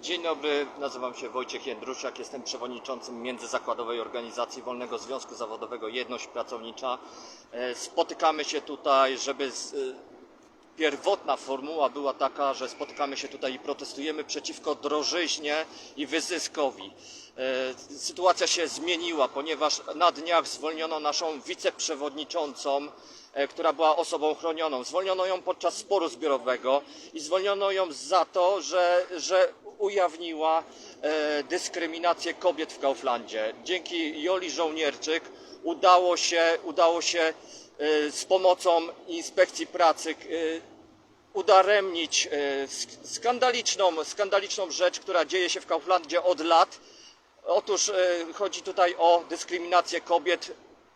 Dzień dobry, nazywam się Wojciech Jędrusiak, jestem przewodniczącym Międzyzakładowej Organizacji Wolnego Związku Zawodowego Jedność Pracownicza. E, Spotykamy się tutaj, żeby z, e, pierwotna formuła była taka, że spotykamy się tutaj i protestujemy przeciwko drożyźnie i wyzyskowi. E, Sytuacja się zmieniła, ponieważ na dniach zwolniono naszą wiceprzewodniczącą, która była osobą chronioną. Zwolniono ją podczas sporu zbiorowego i zwolniono ją za to, że, że ujawniła e, dyskryminację kobiet w Kauflandzie. Dzięki Joli Żołnierczyk udało się, udało się e, z pomocą inspekcji pracy e, udaremnić e, sk- skandaliczną, skandaliczną rzecz, która dzieje się w Kauflandzie od lat. Otóż e, chodzi tutaj o dyskryminację kobiet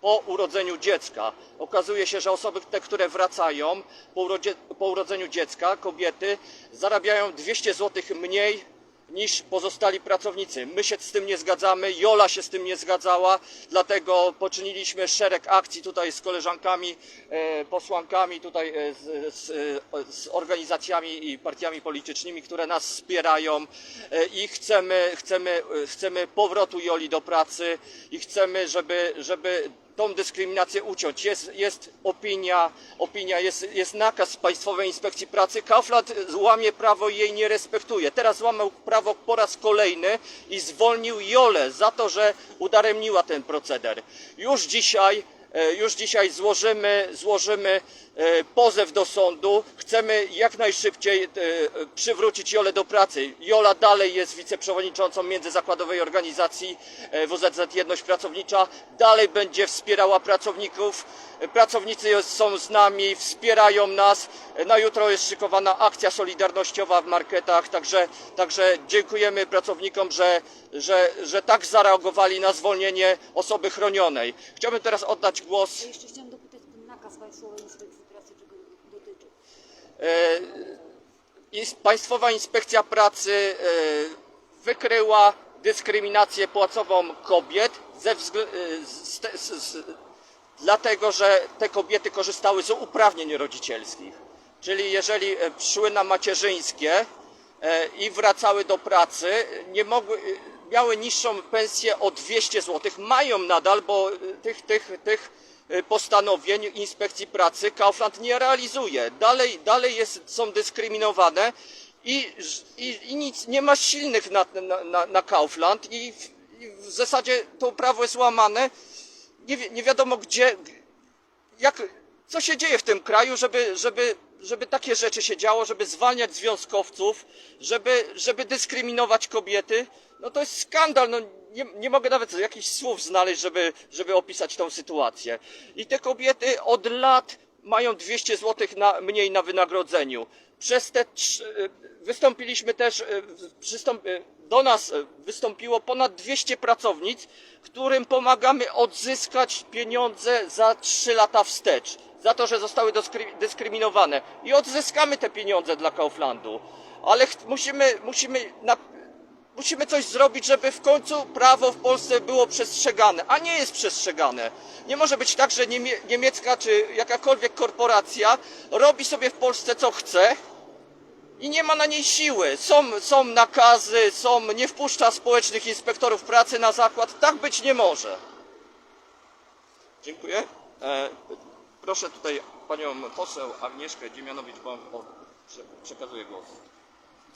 po urodzeniu dziecka. Okazuje się, że osoby te, które wracają po, urodzie, po urodzeniu dziecka, kobiety, zarabiają 200 zł mniej niż pozostali pracownicy. My się z tym nie zgadzamy, Jola się z tym nie zgadzała, dlatego poczyniliśmy szereg akcji tutaj z koleżankami, e, posłankami, tutaj e, z, z, e, z organizacjami i partiami politycznymi, które nas wspierają e, i chcemy, chcemy, e, chcemy powrotu Joli do pracy i chcemy, żeby, żeby tą dyskryminację uciąć. Jest, jest opinia, opinia jest, jest nakaz Państwowej Inspekcji Pracy. Kaufland łamie prawo i jej nie respektuje. Teraz łamał prawo po raz kolejny i zwolnił Jolę za to, że udaremniła ten proceder. Już dzisiaj E, Już dzisiaj złożymy, złożymy pozew do sądu. Chcemy jak najszybciej e, przywrócić Jolę do pracy. Jola dalej jest wiceprzewodniczącą Międzyzakładowej Organizacji e, WZZ Jedność Pracownicza. Dalej będzie wspierała pracowników. E, Pracownicy są z nami, wspierają nas. E, Na jutro jest szykowana akcja solidarnościowa w marketach, także, także dziękujemy pracownikom, że, że, że tak zareagowali na zwolnienie osoby chronionej. Chciałbym teraz oddać głos Ja jeszcze dopytać ten nakaz Państwowej Inspekcji Pracy, czego dotyczy. e, Ins- Państwowa Inspekcja Pracy e, wykryła dyskryminację płacową kobiet e, dlatego, że te kobiety korzystały z uprawnień rodzicielskich. Czyli jeżeli e, szły na macierzyńskie e, i wracały do pracy, nie mogły, e, miały niższą pensję o 200 zł. Mają nadal, bo e, tych, tych, tych e, postanowień inspekcji pracy Kaufland nie realizuje. Dalej, dalej jest, są dyskryminowane i, i, i nic, nie ma silnych na, na, na, Kaufland i w, i w zasadzie to prawo jest łamane. Nie, nie wiadomo gdzie, jak, co się dzieje w tym kraju, żeby, żeby, żeby takie rzeczy się działo, żeby zwalniać związkowców, żeby, żeby dyskryminować kobiety. No to jest skandal. No nie, nie mogę nawet jakichś słów znaleźć, żeby, żeby opisać tą sytuację. I te kobiety od lat mają 200 zł na, mniej na wynagrodzeniu. Przez te trz- wystąpiliśmy też, e, przystąp, e, do nas wystąpiło ponad 200 pracownic, którym pomagamy odzyskać pieniądze za 3 lata wstecz, za to, że zostały dyskryminowane. I odzyskamy te pieniądze dla Kauflandu. Ale musimy, musimy na, Musimy coś zrobić, żeby w końcu prawo w Polsce było przestrzegane, a nie jest przestrzegane. Nie może być tak, że niemie, niemiecka czy jakakolwiek korporacja robi sobie w Polsce co chce i nie ma na niej siły. Są, są nakazy, są, nie wpuszcza społecznych inspektorów pracy na zakład. Tak być nie może. Dziękuję. E, proszę tutaj panią poseł Agnieszkę Dziemianowicz, bo o, prze- przekazuję głos.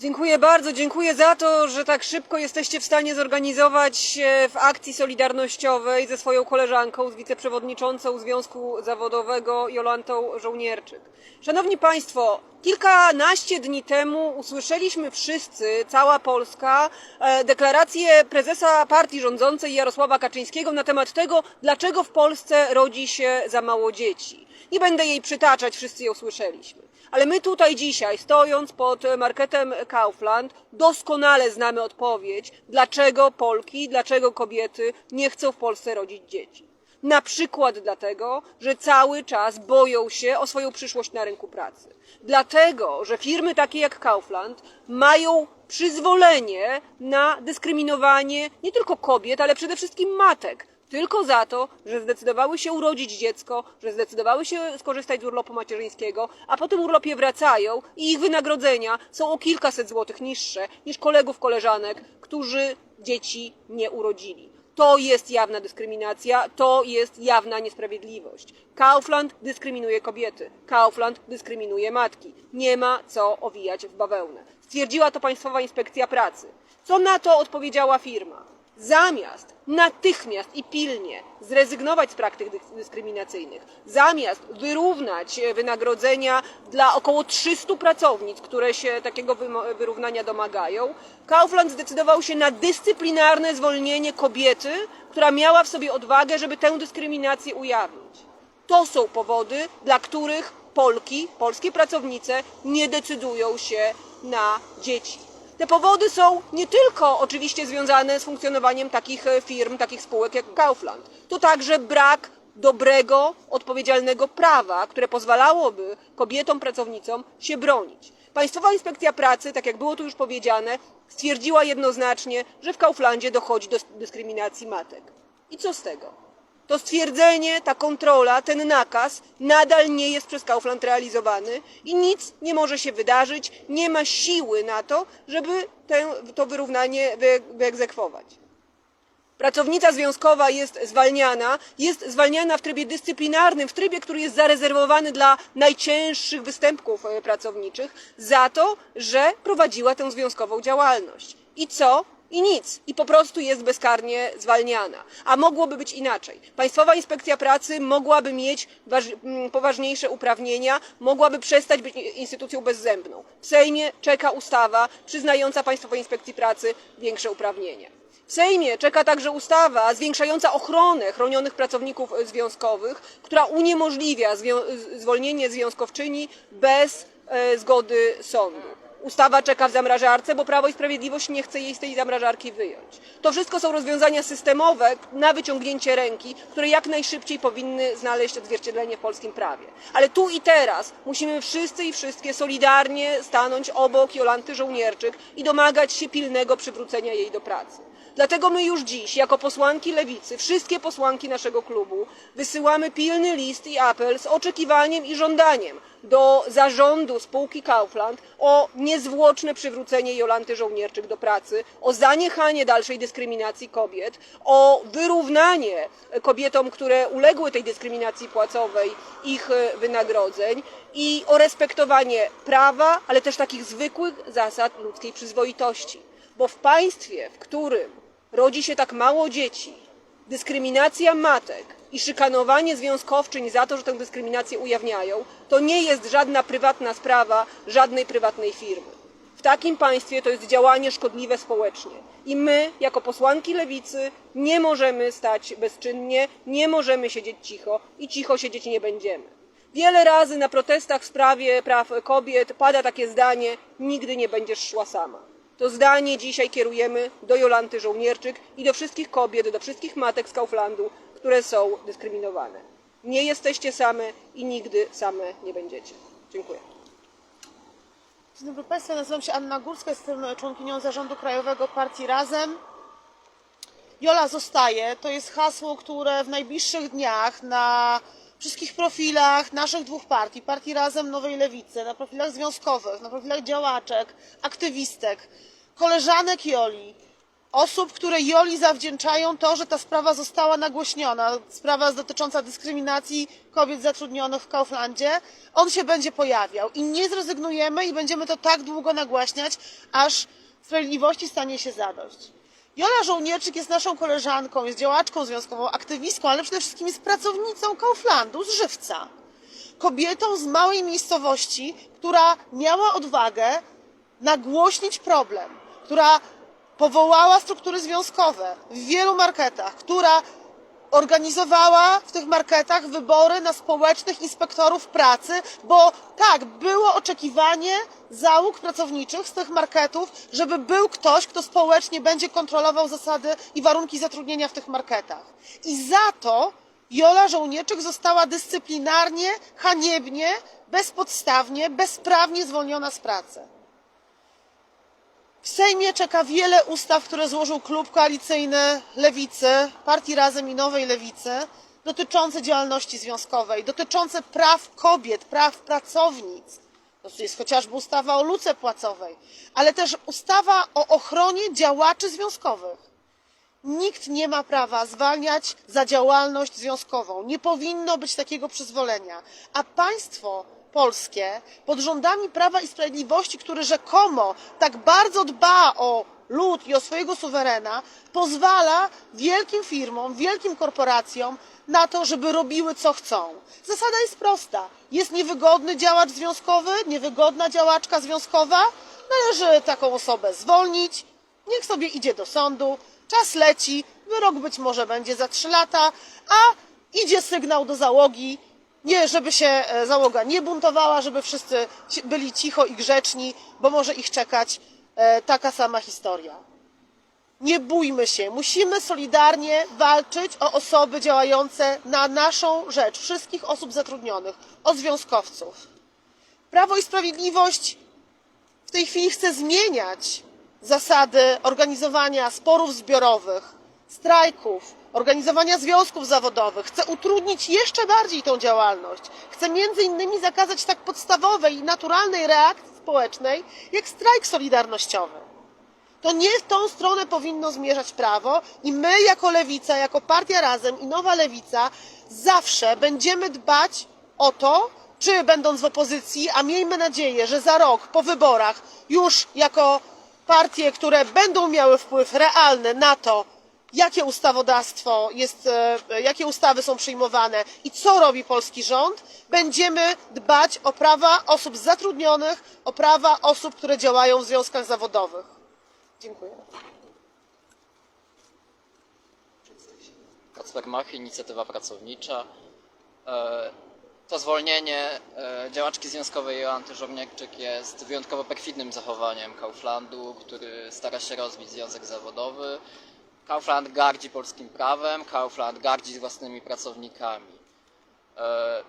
Dziękuję bardzo, dziękuję za to, że tak szybko jesteście w stanie zorganizować się w akcji solidarnościowej ze swoją koleżanką, z wiceprzewodniczącą Związku Zawodowego Jolantą Żołnierczyk. Szanowni Państwo, kilkanaście dni temu usłyszeliśmy wszyscy, cała Polska, e, deklarację prezesa partii rządzącej Jarosława Kaczyńskiego na temat tego, dlaczego w Polsce rodzi się za mało dzieci. Nie będę jej przytaczać, wszyscy ją słyszeliśmy. Ale my tutaj dzisiaj, stojąc pod marketem Kaufland, doskonale znamy odpowiedź, dlaczego Polki, dlaczego kobiety nie chcą w Polsce rodzić dzieci. Na przykład dlatego, że cały czas boją się o swoją przyszłość na rynku pracy. Dlatego, że firmy takie jak Kaufland mają przyzwolenie na dyskryminowanie nie tylko kobiet, ale przede wszystkim matek Tylko za to, że zdecydowały się urodzić dziecko, że zdecydowały się skorzystać z urlopu macierzyńskiego, a po tym urlopie wracają i ich wynagrodzenia są o kilkaset złotych niższe niż kolegów, koleżanek, którzy dzieci nie urodzili. To jest jawna dyskryminacja, to jest jawna niesprawiedliwość. Kaufland dyskryminuje kobiety, Kaufland dyskryminuje matki. Nie ma co owijać w bawełnę. Stwierdziła to Państwowa Inspekcja Pracy. Co na to odpowiedziała firma? Zamiast natychmiast i pilnie zrezygnować z praktyk dys- dyskryminacyjnych, zamiast wyrównać e, wynagrodzenia dla około 300 pracownic, które się takiego wyrównania domagają, Kaufland zdecydował się na dyscyplinarne zwolnienie kobiety, która miała w sobie odwagę, żeby tę dyskryminację ujawnić. To są powody, dla których Polki, polskie pracownice nie decydują się na dzieci. Te powody są nie tylko oczywiście związane z funkcjonowaniem takich e, firm, takich spółek jak Kaufland. To także brak dobrego, odpowiedzialnego prawa, które pozwalałoby kobietom, pracownicom się bronić. Państwowa Inspekcja Pracy, tak jak było tu już powiedziane, stwierdziła jednoznacznie, że w Kauflandzie dochodzi do dyskryminacji matek. I co z tego? To stwierdzenie, ta kontrola, ten nakaz nadal nie jest przez Kaufland realizowany i nic nie może się wydarzyć, nie ma siły na to, żeby tę, to wyrównanie wy, wyegzekwować. Pracownica związkowa jest zwalniana, jest zwalniana w trybie dyscyplinarnym, w trybie, który jest zarezerwowany dla najcięższych występków e, pracowniczych, za to, że prowadziła tę związkową działalność. I co? I nic. I po prostu jest bezkarnie zwalniana. A mogłoby być inaczej. Państwowa Inspekcja Pracy mogłaby mieć mm, poważniejsze uprawnienia, mogłaby przestać być instytucją bezzębną. W Sejmie czeka ustawa przyznająca Państwowej Inspekcji Pracy większe uprawnienia. W Sejmie czeka także ustawa zwiększająca ochronę chronionych pracowników związkowych, która uniemożliwia zwolnienie związkowczyni bez e, zgody sądu. Ustawa czeka w zamrażarce, bo Prawo i Sprawiedliwość nie chce jej z tej zamrażarki wyjąć. To wszystko są rozwiązania systemowe na wyciągnięcie ręki, które jak najszybciej powinny znaleźć odzwierciedlenie w polskim prawie. Ale tu i teraz musimy wszyscy i wszystkie solidarnie stanąć obok Jolanty Żołnierczyk i domagać się pilnego przywrócenia jej do pracy. Dlatego my już dziś, jako posłanki lewicy, wszystkie posłanki naszego klubu, wysyłamy pilny list i apel z oczekiwaniem i żądaniem do zarządu spółki Kaufland o niezwłoczne przywrócenie Jolanty Żołnierczyk do pracy, o zaniechanie dalszej dyskryminacji kobiet, o wyrównanie kobietom, które uległy tej dyskryminacji płacowej, ich e, wynagrodzeń i o respektowanie prawa, ale też takich zwykłych zasad ludzkiej przyzwoitości. Bo w państwie, w którym rodzi się tak mało dzieci, dyskryminacja matek i szykanowanie związkowczyń za to, że tę dyskryminację ujawniają, to nie jest żadna prywatna sprawa żadnej prywatnej firmy. W takim państwie to jest działanie szkodliwe społecznie. I my, jako posłanki lewicy, nie możemy stać bezczynnie, nie możemy siedzieć cicho i cicho siedzieć nie będziemy. Wiele razy na protestach w sprawie praw kobiet pada takie zdanie: nigdy nie będziesz szła sama. To zdanie dzisiaj kierujemy do Jolanty Żołnierczyk i do wszystkich kobiet, do wszystkich matek z Kauflandu, które są dyskryminowane. Nie jesteście same i nigdy same nie będziecie. Dziękuję. Dzień dobry Państwu, nazywam się Anna Górska, jestem członkinią zarządu krajowego partii Razem. Jola zostaje to jest hasło, które w najbliższych dniach na wszystkich profilach naszych dwóch partii, partii Razem Nowej Lewicy, na profilach związkowych, na profilach działaczek, aktywistek, koleżanek Joli, osób, które Joli zawdzięczają to, że ta sprawa została nagłośniona, sprawa dotycząca dyskryminacji kobiet zatrudnionych w Kauflandzie, on się będzie pojawiał i nie zrezygnujemy i będziemy to tak długo nagłaśniać, aż sprawiedliwości stanie się zadość. Jola Żołnierczyk jest naszą koleżanką, jest działaczką związkową, aktywistką, ale przede wszystkim jest pracownicą Kauflandu z Żywca. Kobietą z małej miejscowości, która miała odwagę nagłośnić problem, która powołała struktury związkowe w wielu marketach, która organizowała w tych marketach wybory na społecznych inspektorów pracy, bo tak, było oczekiwanie załóg pracowniczych z tych marketów, żeby był ktoś, kto społecznie będzie kontrolował zasady i warunki zatrudnienia w tych marketach. I za to Jola Żołnierczyk została dyscyplinarnie, haniebnie, bezpodstawnie, bezprawnie zwolniona z pracy. W Sejmie czeka wiele ustaw, które złożył klub koalicyjny Lewicy, Partii Razem i Nowej Lewicy, dotyczące działalności związkowej, dotyczące praw kobiet, praw pracownic. Jest chociażby ustawa o luce płacowej, ale też ustawa o ochronie działaczy związkowych. Nikt nie ma prawa zwalniać za działalność związkową. Nie powinno być takiego przyzwolenia. A państwo polskie pod rządami Prawa i Sprawiedliwości, który rzekomo tak bardzo dba o lud i o swojego suwerena, pozwala wielkim firmom, wielkim korporacjom na to, żeby robiły co chcą. Zasada jest prosta. Jest niewygodny działacz związkowy, niewygodna działaczka związkowa, należy taką osobę zwolnić, niech sobie idzie do sądu, czas leci, wyrok być może będzie za trzy lata, a idzie sygnał do załogi, nie, żeby się e, załoga nie buntowała, żeby wszyscy byli cicho i grzeczni, bo może ich czekać e, taka sama historia. Nie bójmy się, musimy solidarnie walczyć o osoby działające na naszą rzecz, wszystkich osób zatrudnionych, o związkowców. Prawo i Sprawiedliwość w tej chwili chce zmieniać zasady organizowania sporów zbiorowych, strajków, organizowania związków zawodowych. Chce utrudnić jeszcze bardziej tą działalność. Chce między innymi zakazać tak podstawowej i naturalnej reakcji społecznej, jak strajk solidarnościowy. To nie w tą stronę powinno zmierzać prawo i my jako lewica, jako partia razem i nowa lewica zawsze będziemy dbać o to, czy będąc w opozycji, a miejmy nadzieję, że za rok po wyborach już jako partie, które będą miały wpływ realny na to, e, jakie ustawy są przyjmowane i co robi polski rząd, będziemy dbać o prawa osób zatrudnionych, o prawa osób, które działają w związkach zawodowych. Dziękuję. Kacper Mach, inicjatywa pracownicza. E, To zwolnienie e, działaczki związkowej Joanty Żorniakczyk jest wyjątkowo perfidnym zachowaniem Kauflandu, który stara się rozbić związek zawodowy. Kaufland gardzi polskim prawem, Kaufland gardzi własnymi pracownikami. E,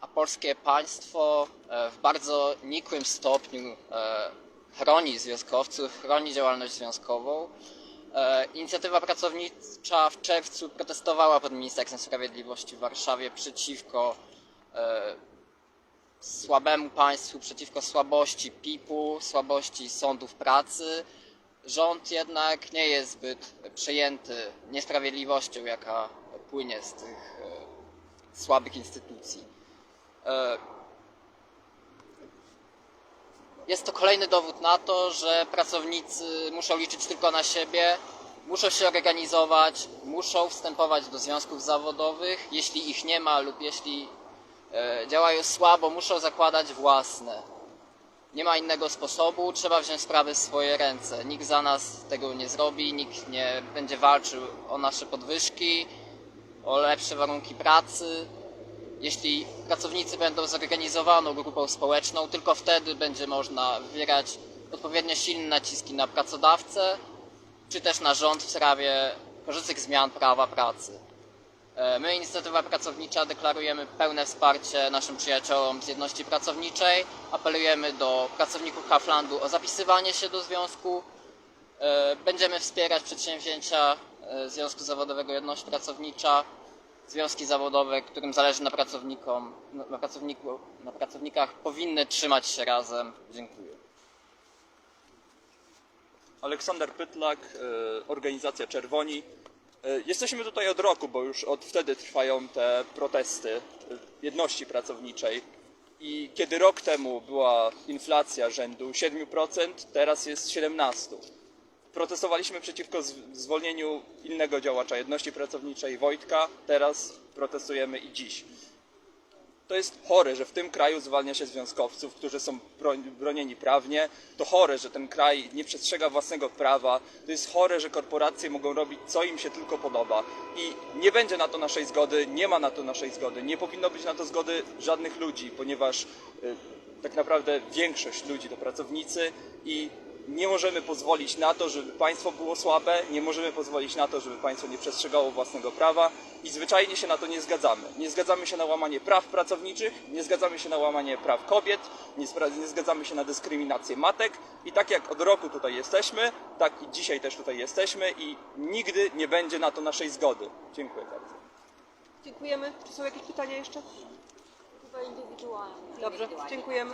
A polskie państwo e, w bardzo nikłym stopniu e, chroni związkowców, chroni działalność związkową. Inicjatywa pracownicza w czerwcu protestowała pod Ministerstwem Sprawiedliwości w Warszawie przeciwko słabemu państwu, przeciwko słabości PIP-u, słabości sądów pracy. Rząd jednak nie jest zbyt przejęty niesprawiedliwością, jaka płynie z tych e, słabych instytucji. E, jest to kolejny dowód na to, że pracownicy muszą liczyć tylko na siebie, muszą się organizować, muszą wstępować do związków zawodowych. Jeśli ich nie ma lub jeśli e, działają słabo, muszą zakładać własne. Nie ma innego sposobu, trzeba wziąć sprawy w swoje ręce. Nikt za nas tego nie zrobi, nikt nie będzie walczył o nasze podwyżki, o lepsze warunki pracy. Jeśli pracownicy będą zorganizowaną grupą społeczną, tylko wtedy będzie można wywierać odpowiednio silne naciski na pracodawcę, czy też na rząd w sprawie korzystnych zmian prawa pracy. E, My, Inicjatywa Pracownicza, deklarujemy pełne wsparcie naszym przyjaciołom z jedności pracowniczej. Apelujemy do pracowników Kauflandu o zapisywanie się do związku. E, Będziemy wspierać przedsięwzięcia e, Związku Zawodowego Jedność Pracownicza, związki zawodowe, którym zależy na, pracownikom, na, pracowniku, na pracownikach, powinny trzymać się razem. Dziękuję. Aleksander Pytlak, organizacja Czerwoni. E, Jesteśmy tutaj od roku, bo już od wtedy trwają te protesty e, jedności pracowniczej. I kiedy rok temu była inflacja rzędu 7%, teraz jest 17%. Protestowaliśmy przeciwko zwolnieniu innego działacza jedności pracowniczej, Wojtka, teraz protestujemy i dziś. To jest chore, że w tym kraju zwalnia się związkowców, którzy są bronieni prawnie. To chore, że ten kraj nie przestrzega własnego prawa. To jest chore, że korporacje mogą robić co im się tylko podoba. I nie będzie na to naszej zgody, nie ma na to naszej zgody. Nie powinno być na to zgody żadnych ludzi, ponieważ y, tak naprawdę większość ludzi to pracownicy i nie możemy pozwolić na to, żeby państwo było słabe, nie możemy pozwolić na to, żeby państwo nie przestrzegało własnego prawa i zwyczajnie się na to nie zgadzamy. Nie zgadzamy się na łamanie praw pracowniczych, nie zgadzamy się na łamanie praw kobiet, nie, nie zgadzamy się na dyskryminację matek i tak jak od roku tutaj jesteśmy, tak i dzisiaj też tutaj jesteśmy i nigdy nie będzie na to naszej zgody. Dziękuję bardzo. Dziękujemy. Czy są jakieś pytania jeszcze? Chyba indywidualnie. Dobrze, dziękujemy.